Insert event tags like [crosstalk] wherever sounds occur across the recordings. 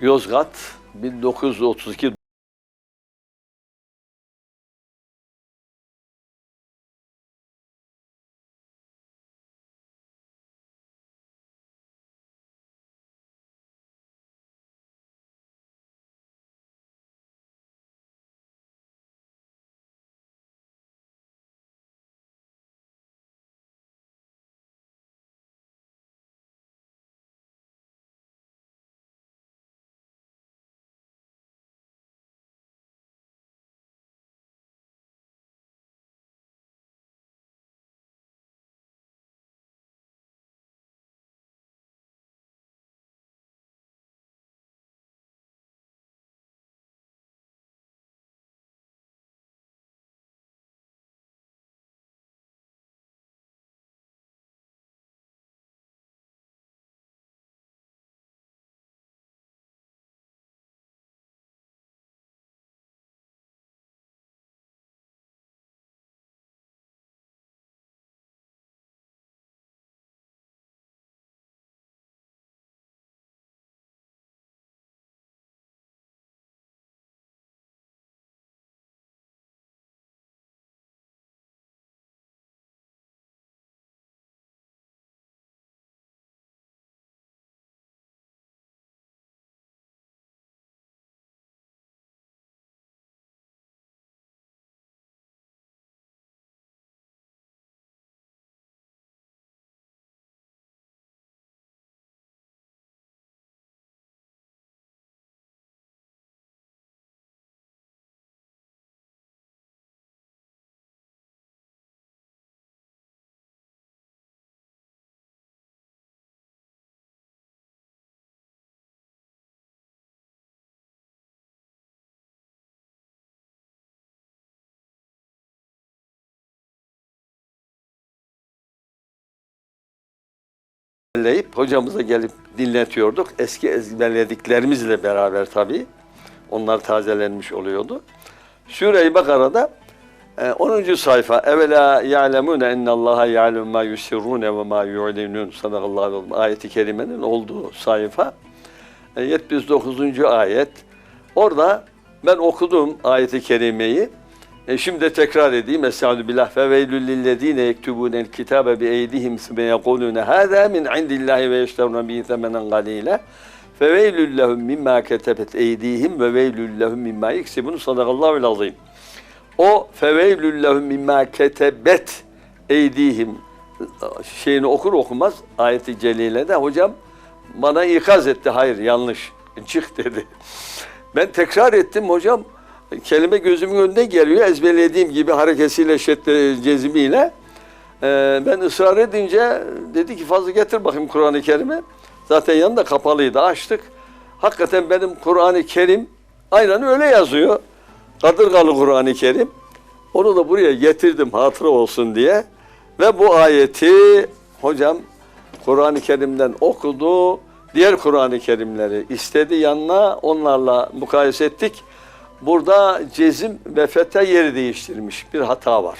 Yozgat 1932 ezberleyip hocamıza gelip dinletiyorduk. Eski ezberlediklerimizle beraber tabii. Onlar tazelenmiş oluyordu. Sure-i Bakara'da e, 10. sayfa Evela ya'lemune ennallaha ya'lemu ma yusirrune ve ma yu'linun sadakallahu ayeti kerimenin olduğu sayfa e, 79. ayet. Orada ben okudum ayeti kerimeyi. E şimdi tekrar edeyim. Estaizu billah. Fe veylül lillezine yektubunel kitabe bi eydihim süme yekulune hâzâ min indillahi ve yeşteruna bihi temenen galîle. Fe veylül lehum mimma ketebet eydihim ve veylül lehum mimma yeksibun sadakallahu azim. O feveylül lehum mimma ketebet eydihim şeyini okur okumaz ayeti celilede hocam bana ikaz etti. Hayır yanlış. [laughs] Çık dedi. Ben tekrar ettim hocam. Kelime gözümün önüne geliyor. Ezberlediğim gibi harekesiyle, şedde, cezimiyle. Ee, ben ısrar edince dedi ki fazla getir bakayım Kur'an-ı Kerim'i. Zaten yanında kapalıydı. Açtık. Hakikaten benim Kur'an-ı Kerim aynen öyle yazıyor. Kadırgalı Kur'an-ı Kerim. Onu da buraya getirdim hatıra olsun diye. Ve bu ayeti hocam Kur'an-ı Kerim'den okudu. Diğer Kur'an-ı Kerimleri istedi yanına onlarla mukayese ettik. Burada cezim ve fetha yeri değiştirmiş bir hata var.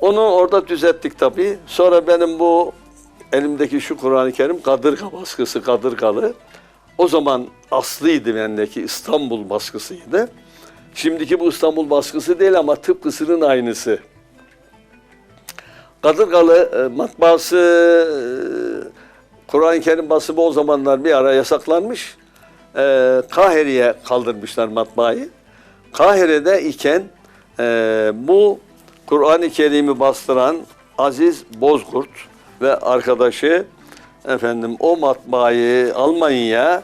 Onu orada düzelttik tabii. Sonra benim bu elimdeki şu Kur'an-ı Kerim kadırga baskısı kadırgalı. O zaman aslıydı bendeki İstanbul baskısıydı. Şimdiki bu İstanbul baskısı değil ama tıpkısının aynısı. Kadırgalı e, matbaası e, Kur'an-ı Kerim basımı o zamanlar bir ara yasaklanmış. E, Kahire'ye kaldırmışlar matbaayı. Kahire'de iken e, bu Kur'an-ı Kerim'i bastıran Aziz Bozkurt ve arkadaşı efendim o matbaayı Almanya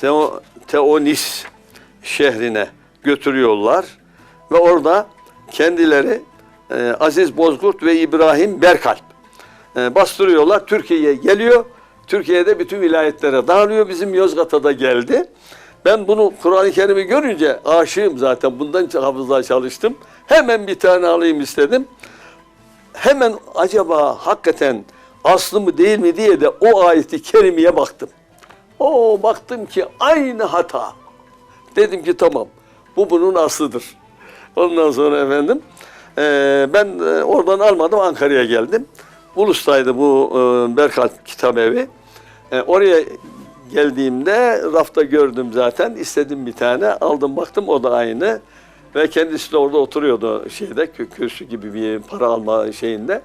Teo, Teonis şehrine götürüyorlar ve orada kendileri e, Aziz Bozkurt ve İbrahim Berkalp e, bastırıyorlar. Türkiye'ye geliyor. Türkiye'de bütün vilayetlere dağılıyor. Bizim Yozgat'a da geldi. Ben bunu Kur'an-ı Kerim'i görünce aşığım zaten. Bundan hafızlığa çalıştım. Hemen bir tane alayım istedim. Hemen acaba hakikaten aslı mı değil mi diye de o ayeti kerimeye baktım. O baktım ki aynı hata. Dedim ki tamam bu bunun aslıdır. Ondan sonra efendim ben oradan almadım Ankara'ya geldim. Ulus'taydı bu e, Berkant Kitabevi. E, oraya geldiğimde rafta gördüm zaten. İstedim bir tane. Aldım baktım o da aynı. Ve kendisi de orada oturuyordu şeyde kü- kürsü gibi bir para alma şeyinde.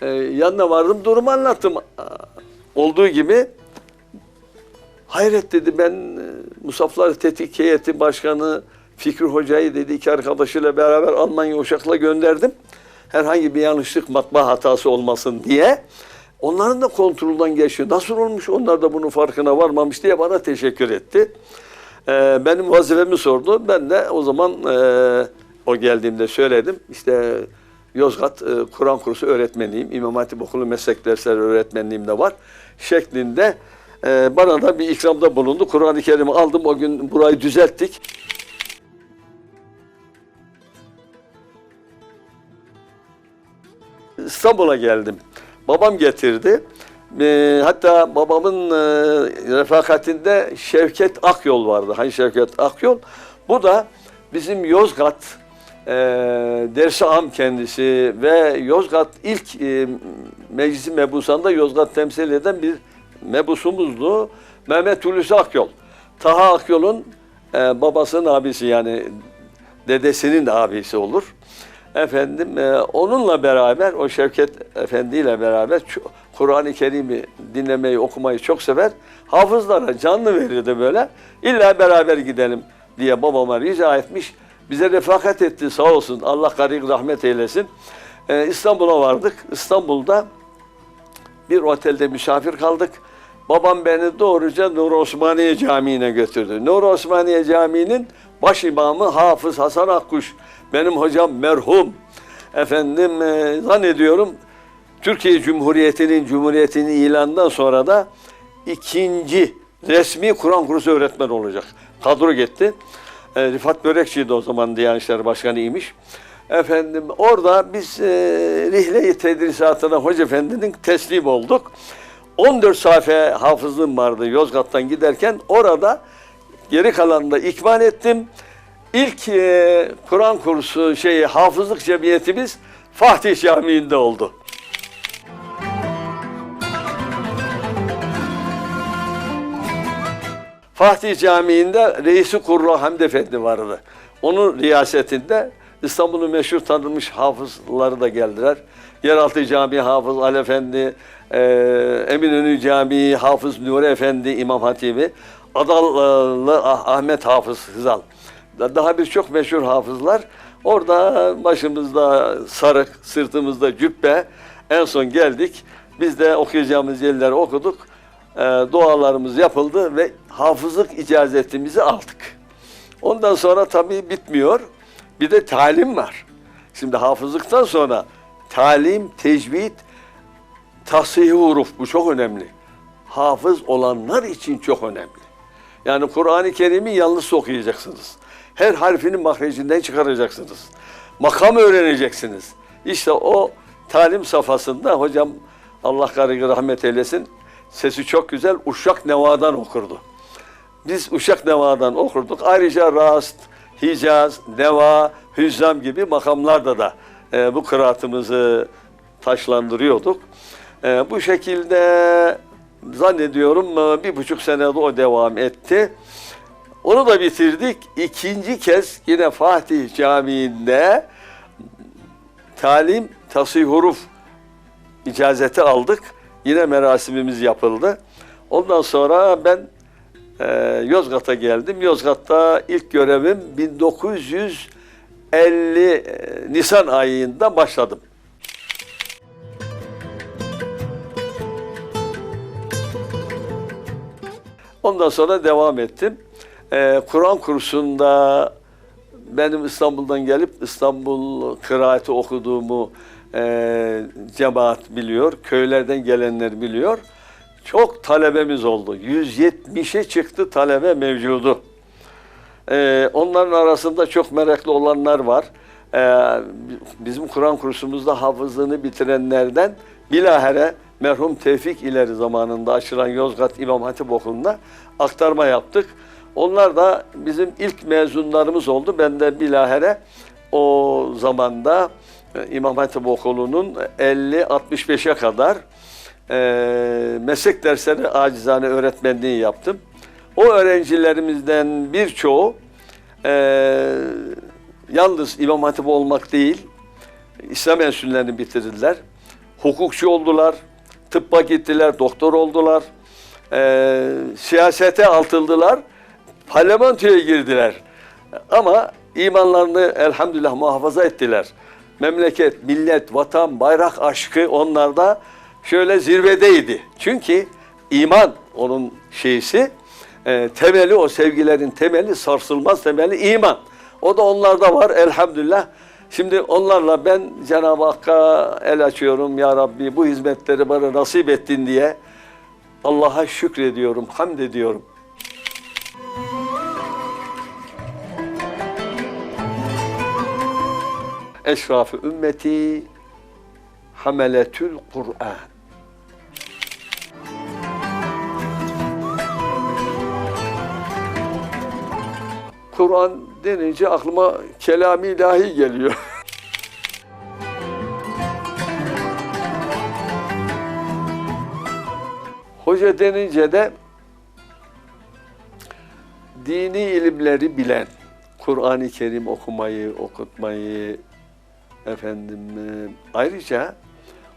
E, yanına vardım durumu anlattım. Olduğu gibi hayret dedi ben e, Musaflar Tetik Heyeti Başkanı Fikri Hoca'yı dedi iki arkadaşıyla beraber Almanya Uşak'la gönderdim. Herhangi bir yanlışlık matbaa hatası olmasın diye. Onların da kontrolden geçiyor. Nasıl olmuş onlar da bunun farkına varmamış diye bana teşekkür etti. Ee, benim vazifemi sordu. Ben de o zaman e, o geldiğimde söyledim. İşte Yozgat e, Kur'an kursu öğretmeniyim. İmam Hatip Okulu meslek dersleri öğretmenliğim de var. Şeklinde e, bana da bir ikramda bulundu. Kur'an-ı Kerim'i aldım. O gün burayı düzelttik. İstanbul'a geldim. Babam getirdi. Ee, hatta babamın e, refakatinde Şevket Akyol vardı. Hani Şevket Akyol. Bu da bizim Yozgat e, dersi am kendisi ve Yozgat ilk e, meclisi mebusanda Yozgat temsil eden bir mebusumuzdu. Mehmet Hulusi Akyol. Taha Akyol'un e, babasının abisi yani dedesinin abisi olur. Efendim e, onunla beraber o Şevket Efendi ile beraber Kur'an-ı Kerim'i dinlemeyi okumayı çok sever. Hafızlara canlı verirdi böyle. İlla beraber gidelim diye babama rica etmiş. Bize refakat etti sağ olsun. Allah garik rahmet eylesin. E, İstanbul'a vardık. İstanbul'da bir otelde misafir kaldık. Babam beni doğruca Nur Osmaniye Camii'ne götürdü. Nur Osmaniye Camii'nin baş imamı Hafız Hasan Akkuş. Benim hocam merhum. Efendim e, zannediyorum Türkiye Cumhuriyeti'nin Cumhuriyeti'nin ilanından sonra da ikinci resmi Kur'an kursu öğretmen olacak. Kadro gitti. E, Rifat Börekçi'ydi o zaman Diyanet İşleri Başkanı'ymış. Efendim orada biz e, rihle-i tedrisatına Hoca Efendi'nin teslim olduk. 14 sayfa hafızlığım vardı Yozgat'tan giderken orada geri kalanında ikmal ettim. İlk e, Kur'an kursu şeyi hafızlık cemiyetimiz Fatih Camii'nde oldu. Fatih Camii'nde Reisi Kurra Hamdi Efendi vardı. Onun riyasetinde İstanbul'un meşhur tanınmış hafızları da geldiler. Yeraltı Camii Hafız Ali Efendi, e, Eminönü Camii Hafız Nuri Efendi İmam Hatibi, Adallı Ah- Ahmet Hafız Hızal. Da- Daha birçok meşhur hafızlar. Orada başımızda sarık, sırtımızda cübbe. En son geldik. Biz de okuyacağımız yerleri okuduk. E, dualarımız yapıldı ve hafızlık icazetimizi aldık. Ondan sonra tabii bitmiyor. Bir de talim var. Şimdi hafızlıktan sonra talim, tecvid, tasih huruf bu çok önemli. Hafız olanlar için çok önemli. Yani Kur'an-ı Kerim'i yanlış okuyacaksınız. Her harfini mahrecinden çıkaracaksınız. Makam öğreneceksiniz. İşte o talim safhasında hocam Allah garip rahmet eylesin sesi çok güzel Uşak Neva'dan okurdu. Biz Uşak Neva'dan okurduk. Ayrıca Rast, Hicaz, Neva, Hüzzam gibi makamlarda da e, bu kıraatımızı taşlandırıyorduk. E, bu şekilde zannediyorum e, bir buçuk senede o devam etti. Onu da bitirdik. İkinci kez yine Fatih Camii'nde talim, tasih huruf icazeti aldık. Yine merasimimiz yapıldı. Ondan sonra ben e, Yozgat'a geldim. Yozgat'ta ilk görevim 1950 e, Nisan ayında başladım. Ondan sonra devam ettim. E, Kur'an kursunda benim İstanbul'dan gelip İstanbul kıraati okuduğumu e, cemaat biliyor. Köylerden gelenler biliyor. Çok talebemiz oldu. 170'e çıktı talebe mevcudu. E, onların arasında çok meraklı olanlar var. E, bizim Kur'an kursumuzda hafızlığını bitirenlerden bilahare merhum Tevfik ileri zamanında açılan Yozgat İmam Hatip Okulu'na aktarma yaptık. Onlar da bizim ilk mezunlarımız oldu. Ben de bilahare o zamanda e, İmam Hatip Okulu'nun 50-65'e kadar e, meslek dersleri acizane öğretmenliği yaptım. O öğrencilerimizden birçoğu e, yalnız İmam Hatip olmak değil, İslam enstitülerini bitirdiler. Hukukçu oldular, tıbba gittiler, doktor oldular, e, siyasete atıldılar, parlamentoya girdiler. Ama imanlarını elhamdülillah muhafaza ettiler. Memleket, millet, vatan, bayrak aşkı onlarda şöyle zirvedeydi. Çünkü iman onun şeysi, e, temeli o sevgilerin temeli, sarsılmaz temeli iman. O da onlarda var elhamdülillah. Şimdi onlarla ben Cenab-ı Hakk'a el açıyorum ya Rabbi bu hizmetleri bana nasip ettin diye Allah'a şükrediyorum, hamd ediyorum. Eşrafı ümmeti hameletül Kur'an. Kur'an denince aklıma kelami ilahi geliyor. [laughs] Hoca denince de dini ilimleri bilen, Kur'an-ı Kerim okumayı, okutmayı, efendim e, ayrıca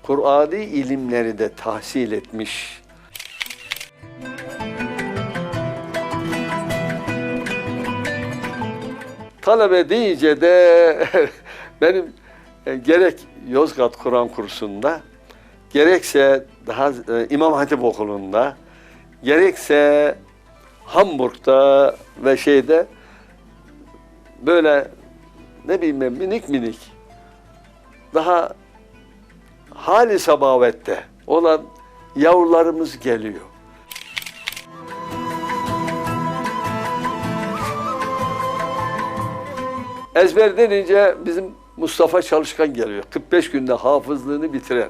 Kur'ani ilimleri de tahsil etmiş. Talebe deyince de [laughs] benim e, gerek Yozgat Kur'an kursunda, gerekse daha e, İmam Hatip Okulu'nda, gerekse Hamburg'da ve şeyde böyle ne bileyim ben minik minik daha hali sabavette olan yavrularımız geliyor. Ezber denince bizim Mustafa Çalışkan geliyor. 45 günde hafızlığını bitiren.